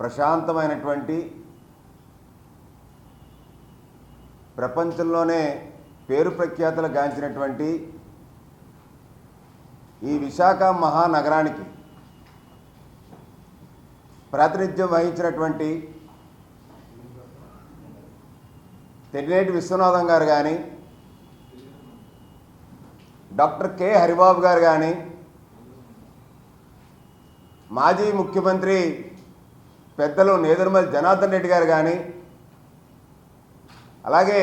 ప్రశాంతమైనటువంటి ప్రపంచంలోనే పేరు ప్రఖ్యాతులు గాంచినటువంటి ఈ విశాఖ మహానగరానికి ప్రాతినిధ్యం వహించినటువంటి తెన్నేటి విశ్వనాథం గారు కానీ డాక్టర్ కె హరిబాబు గారు కానీ మాజీ ముఖ్యమంత్రి పెద్దలు నేదురుమల్ జనార్దన్ రెడ్డి గారు కానీ అలాగే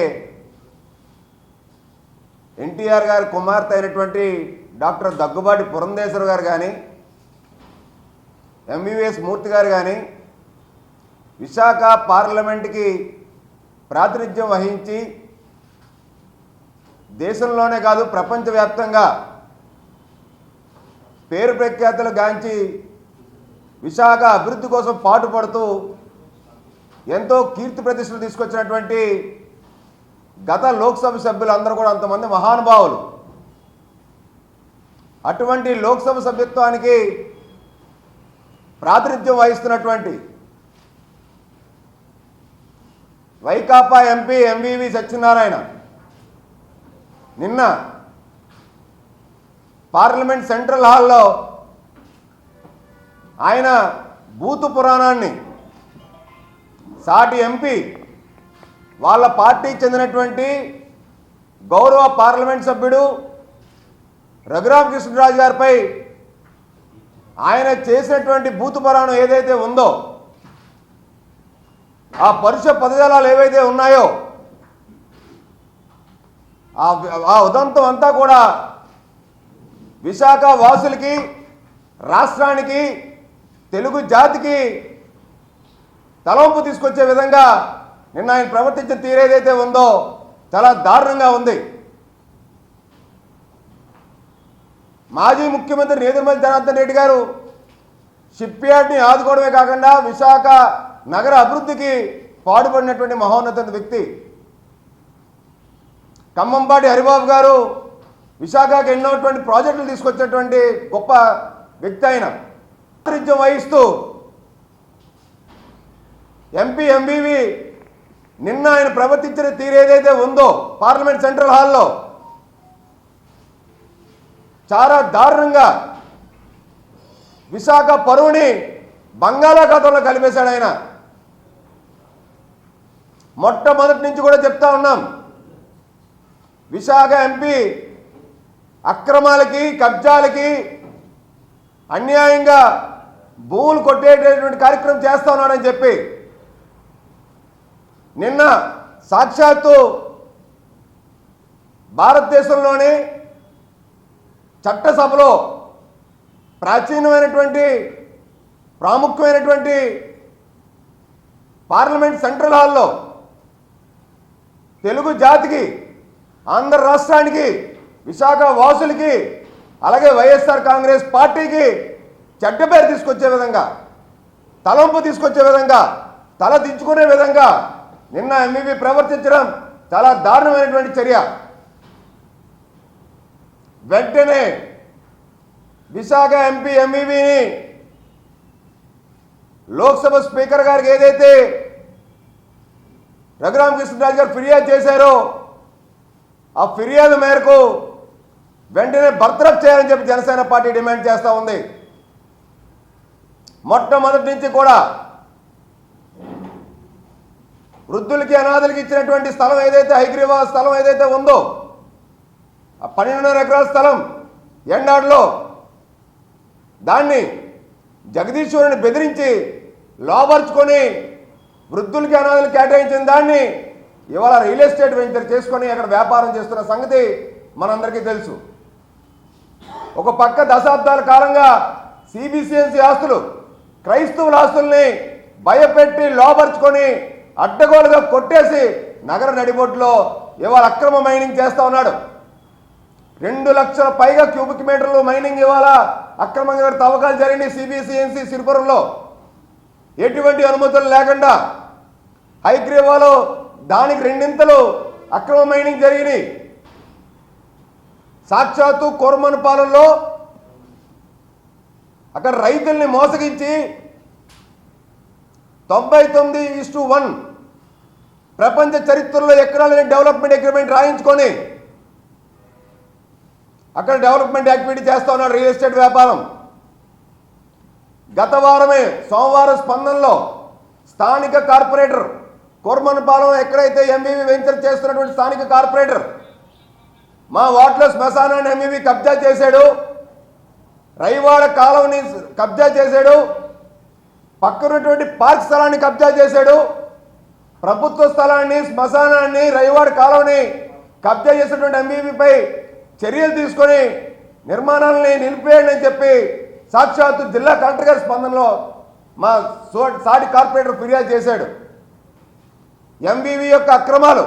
ఎన్టీఆర్ గారి కుమార్తె అయినటువంటి డాక్టర్ దగ్గుబాటి పురంధేశ్వర్ గారు కానీ ఎంబీబీఎస్ మూర్తి గారు కానీ విశాఖ పార్లమెంట్కి ప్రాతినిధ్యం వహించి దేశంలోనే కాదు ప్రపంచవ్యాప్తంగా పేరు ప్రఖ్యాతులు గాంచి విశాఖ అభివృద్ధి కోసం పాటుపడుతూ ఎంతో కీర్తి ప్రతిష్టలు తీసుకొచ్చినటువంటి గత లోక్సభ సభ్యులు అందరూ కూడా అంతమంది మహానుభావులు. అటువంటి లోక్సభ సభ్యత్వానికి ప్రాతినిధ్యం వహిస్తున్నటువంటి వైకాపా ఎంపీ ఎంవివి సత్యనారాయణ నిన్న పార్లమెంట్ సెంట్రల్ హాల్లో ఆయన బూతు పురాణాన్ని సాటి ఎంపీ వాళ్ళ పార్టీకి చెందినటువంటి గౌరవ పార్లమెంట్ సభ్యుడు రఘురామకృష్ణరాజు గారిపై ఆయన చేసినటువంటి బూతు పురాణం ఏదైతే ఉందో ఆ పరుష పదజాలాలు ఏవైతే ఉన్నాయో ఆ ఆ ఉదంతం అంతా కూడా విశాఖ వాసులకి రాష్ట్రానికి తెలుగు జాతికి తలవంపు తీసుకొచ్చే విధంగా నిన్న ఆయన ప్రవర్తించిన తీరేదైతే ఉందో చాలా దారుణంగా ఉంది. మాజీ ముఖ్యమంత్రి నేదురుమల్లి జనార్దన్ రెడ్డి గారు షిప్ యార్డ్ని ఆదుకోవడమే కాకుండా విశాఖ నగర అభివృద్ధికి పాటుపడినటువంటి మహోన్నత వ్యక్తి. ఖమ్మంపాటి హరిబాబు గారు విశాఖకి ఎన్నోటువంటి ప్రాజెక్టులు తీసుకొచ్చినటువంటి గొప్ప వ్యక్తి ఆయన. ప్రాతినిధ్యం వహిస్తూ ఎంపీ ఎంబీవి నిన్న ఆయన ప్రవర్తించిన తీరు ఏదైతే ఉందో పార్లమెంట్ సెంట్రల్ హాల్లో చాలా దారుణంగా విశాఖ పరువుని బంగాళాఖాతంలో కలిపేశాడు ఆయన. మొట్టమొదటి నుంచి కూడా చెప్తా ఉన్నాం విశాఖ ఎంపీ అక్రమాలకి కబ్జాలకి అన్యాయంగా భూములు కొట్టేటటువంటి కార్యక్రమం చేస్తా ఉన్నాడని చెప్పి నిన్న సాక్షాత్తు భారతదేశంలోని చట్టసభలో ప్రాచీనమైనటువంటి ప్రాముఖ్యమైనటువంటి పార్లమెంట్ సెంట్రల్ హాల్లో తెలుగు జాతికి ఆంధ్ర రాష్ట్రానికి విశాఖ వాసులకి అలాగే వైఎస్ఆర్ కాంగ్రెస్ పార్టీకి చెడ్డ పేరు తీసుకొచ్చే విధంగా తలంపు తీసుకొచ్చే విధంగా తల దించుకునే విధంగా నిన్న ఎంఈవి ప్రవర్తించడం చాలా దారుణమైనటువంటి చర్య. వెంటనే విశాఖ ఎంపీ ఎంఈవిని లోక్సభ స్పీకర్ గారికి ఏదైతే రఘురామకృష్ణరాజు గారు ఫిర్యాదు చేశారో ఆ ఫిర్యాదు మేరకు వెంటనే బర్తరఫ్ చేయాలని చెప్పి జనసేన పార్టీ డిమాండ్ చేస్తూ ఉంది. మొట్టమొదటి నుంచి కూడా వృద్ధులకి అనాథులకి ఇచ్చినటువంటి స్థలం ఏదైతే హైగ్రీవా స్థలం ఏదైతే ఉందో ఆ పన్నెండున్నర ఎకరాల స్థలం ఎండాడులో దాన్ని జగదీశ్వరుని బెదిరించి లోపరుచుకొని వృద్ధులకి అనాథులు కేటాయించిన దాన్ని ఇవాళ రియల్ ఎస్టేట్ వెంచర్ చేసుకొని అక్కడ వ్యాపారం చేస్తున్న సంగతి మనందరికీ తెలుసు. ఒక పక్క దశాబ్దాల కాలంగా సిబిసిఎన్సి ఆస్తులు క్రైస్తవుల ఆస్తుల్ని భయపెట్టి లోపరుచుకొని అడ్డగోలుగా కొట్టేసి నగర నడిబొడ్లో ఇవాళ అక్రమ మైనింగ్ చేస్తా ఉన్నాడు. రెండు లక్షల పైగా క్యూబిక్ మీటర్లు మైనింగ్ ఇవాళ అక్రమంగా తవ్వకాలు జరిగినాయి సిబిసిఎన్సి సిరిపురంలో. ఎటువంటి అనుమతులు లేకుండా హైగ్రీవాలో దానికి రెండింతలు అక్రమ మైనింగ్ జరిగినాయి. సాక్షాత్తు కోరమనపాలెంలో అక్కడ రైతుల్ని మోసగించి తొంభై తొమ్మిది ఇస్టు వన్ ప్రపంచ చరిత్రలో ఎక్కడా లేని డెవలప్మెంట్ అగ్రిమెంట్ రాయించుకొని అక్కడ డెవలప్మెంట్ యాక్టివిటీ చేస్తా ఉన్నాడు రియల్ ఎస్టేట్ వ్యాపారం. గత వారమే సోమవారం స్పందనలో స్థానిక కార్పొరేటర్ కుర్మన్పాలెం ఎక్కడైతే ఎంవీవీ వెంచర్ చేస్తున్నటువంటి స్థానిక కార్పొరేటర్ మా వార్డులో శ్మశానాన్ని ఎంవీవీ కబ్జా చేశాడు. రైవాడ కాలువని కబ్జా చేశాడు. పక్కనటువంటి పార్క్ స్థలాన్ని కబ్జా చేశాడు. ప్రభుత్వ స్థలాన్ని శ్మశానాన్ని రైవాడ కాలువని కబ్జా చేసినటువంటి ఎంబీబీపై చర్యలు తీసుకొని నిర్మాణాలని నిలిపేయండి అని చెప్పి సాక్షాత్తు జిల్లా కలెక్టర్ గారి స్పందనలో మా సో- సాటి కార్పొరేటర్ ఫిర్యాదు చేశాడు. ఎంబీవీ యొక్క అక్రమాలు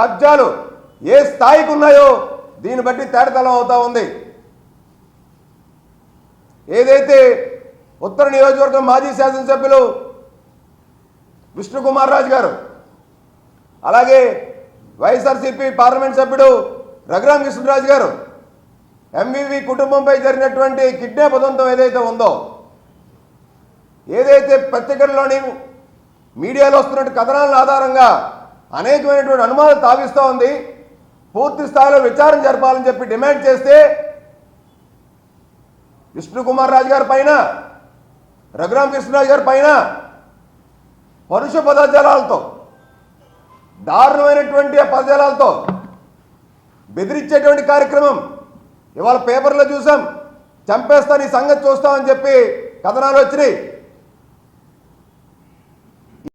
కబ్జాలు ఏ స్థాయికి ఉన్నాయో దీన్ని బట్టి తేడతలం అవుతా ఉంది. ఏదైతే ఉత్తర నియోజకవర్గం మాజీ శాసనసభ్యులు విష్ణుకుమార్ రాజు గారు అలాగే వైఎస్ఆర్సీపీ పార్లమెంట్ సభ్యుడు రఘురాం కృష్ణరాజు గారు ఎంవివి కుటుంబంపై జరిగినటువంటి కిడ్నాప్ ఉదంతం ఏదైతే ఉందో ఏదైతే పత్రికల్లోని మీడియాలో వస్తున్నటువంటి కథనాల ఆధారంగా అనేకమైనటువంటి అనుమానాలు తావిస్తూ ఉంది పూర్తి స్థాయిలో విచారణ జరపాలని చెప్పి డిమాండ్ చేస్తే విష్ణుకుమార్ రాజు గారి పైన రఘురామ కృష్ణరాజు గారి పైన పరుష పదజాలాలతో దారుణమైనటువంటి ఆ పదజాలాలతో బెదిరించేటువంటి కార్యక్రమం ఇవాళ పేపర్లో చూసాం. చంపేస్తాను ఈ సంగతి చూస్తామని చెప్పి కథనాలు వచ్చినాయి.